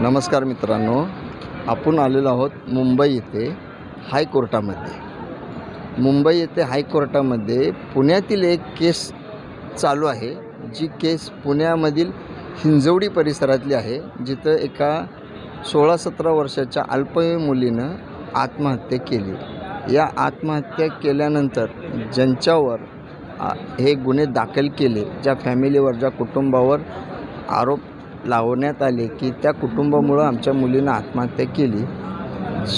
नमस्कार मित्रांनो आपण आलेलो आहोत मुंबई येथे हायकोर्टामध्ये मुंबई येथे हायकोर्टामध्ये पुण्यातील एक केस चालू आहे जी केस पुण्यामधील हिंजवडी परिसरातली आहे जिथं एका सोळा सतरा वर्षाच्या अल्पवयीन मुलीनं आत्महत्या केली. या आत्महत्या केल्यानंतर ज्यांच्यावर हे गुन्हे दाखल केले ज्या फॅमिलीवर ज्या कुटुंबावर आरोप लावण्यात आले की त्या कुटुंबामुळं आमच्या मुलीनं आत्महत्या केली.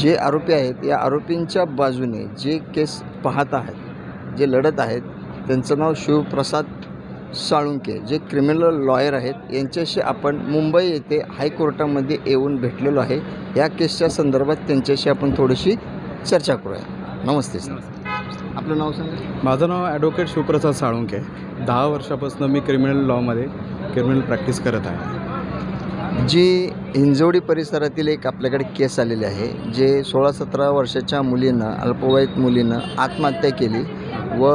जे आरोपी आहेत या आरोपींच्या बाजूने जे केस पाहत आहेत जे लढत आहेत त्यांचं नाव शिवप्रसाद साळुंके जे क्रिमिनल लॉयर आहेत यांच्याशी आपण मुंबई येथे हायकोर्टामध्ये येऊन भेटलेलो आहे. या केसच्या संदर्भात त्यांच्याशी आपण थोडीशी चर्चा करूया. नमस्ते सर. आपलं नाव सांगा. माझं नाव ॲडव्होकेट शिवप्रसाद साळुंके दहा वर्षापासून मी क्रिमिनल लॉमध्ये क्रिमिनल प्रॅक्टिस करत आहे. जी हिंजवडी परिसरातील एक आपल्याकडे केस आलेली आहे जे सोळा सतरा वर्षाच्या मुलीनं अल्पवयीत मुलीनं आत्महत्या केली व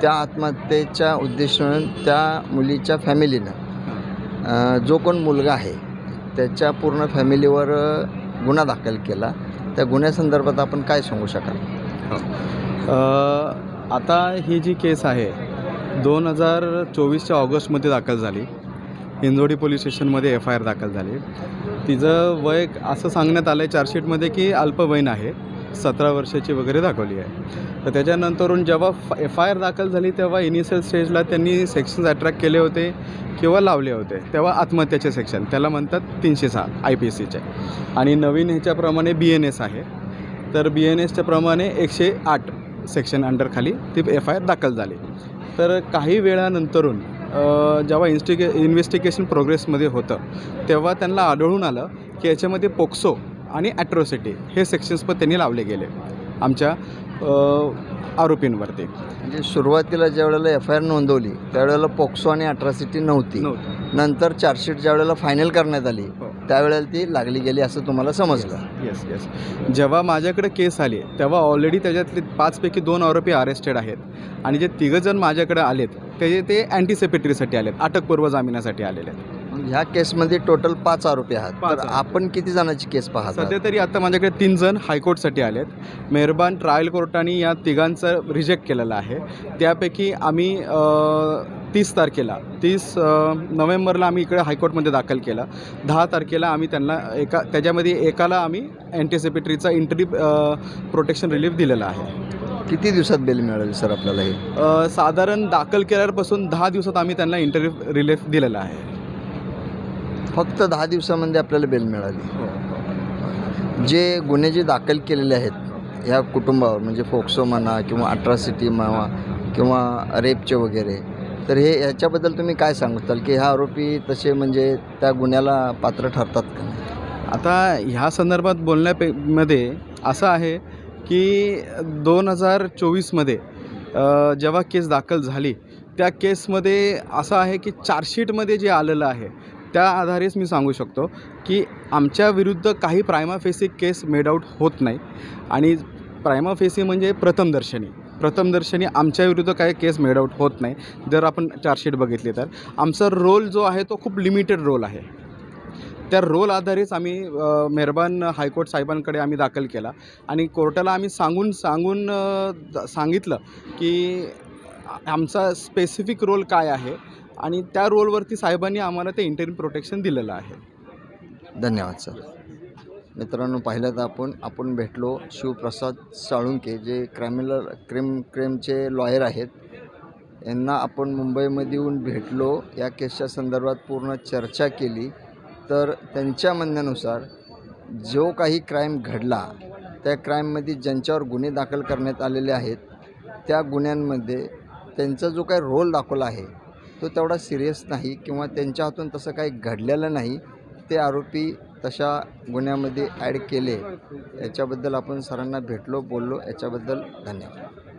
त्या आत्महत्येच्या उद्देशानं त्या मुलीच्या फॅमिलीनं जो कोण मुलगा आहे त्याच्या पूर्ण फॅमिलीवर गुन्हा दाखल केला. त्या गुन्ह्यासंदर्भात आपण काय सांगू शकाल? आता ही जी केस आहे दोन हजार चोवीसच्या ऑगस्टमध्ये दाखल झाली. हिंजोडी पोलीस स्टेशनमध्ये एफ आय आर दाखल झाली. तिचं वय असं सांगण्यात आलं आहे चार्जशीटमध्ये की अल्पवयीन आहे. सतरा वर्षाची वगैरे दाखवली आहे. तर त्याच्यानंतरून जेव्हा एफ आय आर दाखल झाली तेव्हा इनिशियल स्टेजला त्यांनी सेक्शन्स अट्रॅक्ट केले होते किंवा लावले होते. तेव्हा आत्महत्याचे सेक्शन त्याला म्हणतात तीनशे सहा आय पी सीचे आणि नवीन ह्याच्याप्रमाणे बी एन एस आहे. तर बी एन एसच्या प्रमाणे एकशे आठ सेक्शन अंडरखाली ती एफ आय आर दाखल झाली. तर काही वेळानंतरून जेव्हा इन्स्टिगे इन्व्हेस्टिगेशन प्रोग्रेसमध्ये होतं तेव्हा त्यांना आढळून आलं की याच्यामध्ये पोक्सो आणि ॲट्रॉसिटी हे सेक्शन्स पण त्यांनी लावले गेले आमच्या आरोपींवरती. म्हणजे सुरुवातीला ज्या वेळेला एफ आय आर नोंदवली त्यावेळेला पोक्सो आणि अट्रॉसिटी नव्हती. नव्हतं. नंतर चार्जशीट ज्या वेळेला फायनल करण्यात आली हो. त्यावेळेला ती लागली गेली असं तुम्हाला समजलं. येस येस जेव्हा माझ्याकडे केस आली तेव्हा ऑलरेडी त्याच्यातले पाचपैकी दोन आरोपी अरेस्टेड आहेत. आणि जे तिघंजण माझ्याकडे आलेत ते ते अँटीसेपेटरीसाठी आलेत अटकपूर्व जामिनासाठी आलेले आहेत. ह्या केसमध्ये टोटल पाच आरोपी आहात. पाच तर आरोपी. आपण किती जणांची केस पाहत सध्या आहात? तरी आता माझ्याकडे तीन जण हायकोर्टसाठी आलेत. मेहरबान ट्रायल कोर्टाने या तिघांचं रिजेक्ट केलेलं आहे. त्यापैकी आम्ही तीस तारखेला तीस नोव्हेंबरला आम्ही इकडे हायकोर्टमध्ये दाखल केला. दहा तारखेला आम्ही त्यांना एका त्याच्यामध्ये एकाला आम्ही अँटीसिपेटरीचा इंटरी प्रोटेक्शन रिलीफ दिलेला आहे. किती दिवसात बेल मिळेल सर आपल्याला हे? अ, साधारण दाखल केल्यापासून दहा दिवसात आम्ही त्यांना इंटरी रिलीफ दिलेला आहे. फक्त दहा दिवसामध्ये आपल्याला बेल मिळाली. जे गुन्हे जे दाखल केलेले आहेत ह्या कुटुंबावर म्हणजे फोक्सो म्हणा किंवा अट्रॉसिटी म्हणा किंवा रेपचे वगैरे तर हे ह्याच्याबद्दल तुम्ही काय सांगताल? की ह्या आरोपी तसे म्हणजे त्या गुन्ह्याला पात्र ठरतात का? आता ह्या संदर्भात बोलण्यापे मध्ये असं आहे की दोन हजार चोवीसमध्ये जेव्हा केस दाखल झाली त्या केसमध्ये असं आहे की चार्जशीटमध्ये जे आलेलं आहे त्या आधारेच मी सांगू शकतो की आमच्या विरुद्ध काही प्रायमाफेसी केस मेड आऊट होत नाही. आणि प्रायमाफेसी म्हणजे प्रथमदर्शनी प्रथमदर्शनी आमच्या विरुद्ध काही केस मेड आऊट होत नाही जर आपण चार्जशीट बघितली तर. आमचा रोल जो आहे तो खूप लिमिटेड रोल आहे. त्या रोल आधारेच आम्ही मेहरबान हायकोर्ट साहेबांकडे आम्ही दाखल केला. आणि कोर्टाला आम्ही सांगून सांगून द- सांगितलं की आमचा स्पेसिफिक रोल काय आहे आणि त्या रोलवरती साहेबांनी आम्हाला ते इंटरिम प्रोटेक्शन दिलेलं आहे. धन्यवाद सर. मित्रांनो पाहिलं तर आपण आपण भेटलो शिवप्रसाद साळुंके जे क्रॅमिलर क्रिम क्रेमचे लॉयर आहेत. यांना आपण मुंबईमध्ये येऊन भेटलो. या केसच्या संदर्भात पूर्ण चर्चा केली. तर त्यांच्या म्हणण्यानुसार जो काही क्राईम घडला त्या क्राईममध्ये ज्यांच्यावर गुन्हे दाखल करण्यात आलेले आहेत त्या गुन्ह्यांमध्ये त्यांचा जो काही रोल दाखवला आहे तो तेवढा सिरियस नाही किंवा त्यांच्या हातून तसं काही घडलेलं नाही ते आरोपी तशा गुन्ह्यामध्ये ॲड केले. याच्याबद्दल आपण सरांना भेटलो बोललो. याच्याबद्दल धन्यवाद.